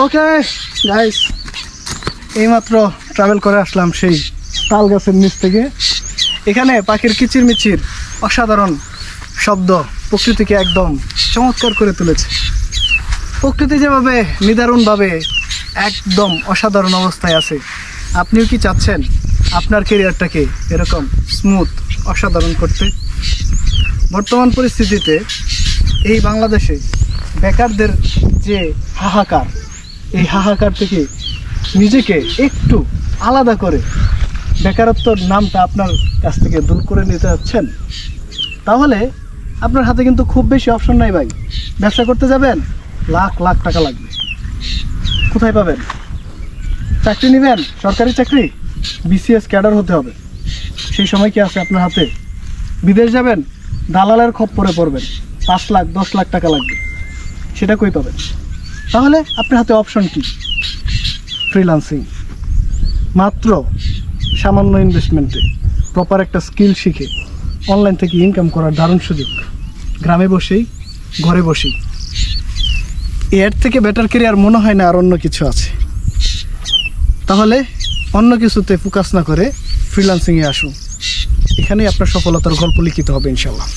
Okay guys এইমাত্র travel করে আসলাম সেই তাল গাছের নিচ থেকে। এখানে পাখির কিচির মিচির অসাধারণ শব্দ প্রকৃতিকে একদম চমৎকার করে তুলেছে। প্রকৃতি যেভাবে নিদারুণভাবে একদম অসাধারণ অবস্থায় আছে, আপনিও কি চাচ্ছেন আপনার কেরিয়ারটাকে এরকম স্মুথ অসাধারণ করতে? বর্তমান পরিস্থিতিতে এই বাংলাদেশে বেকারদের যে হাহাকার এই হাহাকার থেকে নিজেকে একটু আলাদা করে বেকারত্বর নামটা আপনার কাছ থেকে দূর করে নিতে যাচ্ছেন তাহলে আপনার হাতে কিন্তু খুব বেশি অপশন নাই ভাই। ব্যবসা করতে যাবেন, লাখ লাখ টাকা লাগবে। কোথায় পাবেন? চাকরি নেবেন, সরকারি চাকরি? বিসিএস ক্যাডার হতে হবে। সেই সময় কি আছে আপনার হাতে? বিদেশ যাবেন, দালালের খপ্পরে পড়বেন। পাঁচ লাখ, দশ লাখ টাকা লাগবে। সেটা কই পাবেন? তাহলে আপনার হাতে অপশন কি? ফ্রিলান্সিং মাত্র সামান্য ইনভেস্টমেন্টে প্রপার একটা স্কিল শিখে অনলাইন থেকে ইনকাম করার দারুণ সুযোগ। গ্রামে বসেই, ঘরে বসেই। এর থেকে বেটার কেরিয়ার মনে হয় না আর অন্য কিছু আছে। তাহলে অন্য কিছুতে ফোকাস না করে ফ্রিলান্সিংয়ে আসুন। এখানেই আপনার সফলতার গল্প লিখিত হবে ইনশাল্লাহ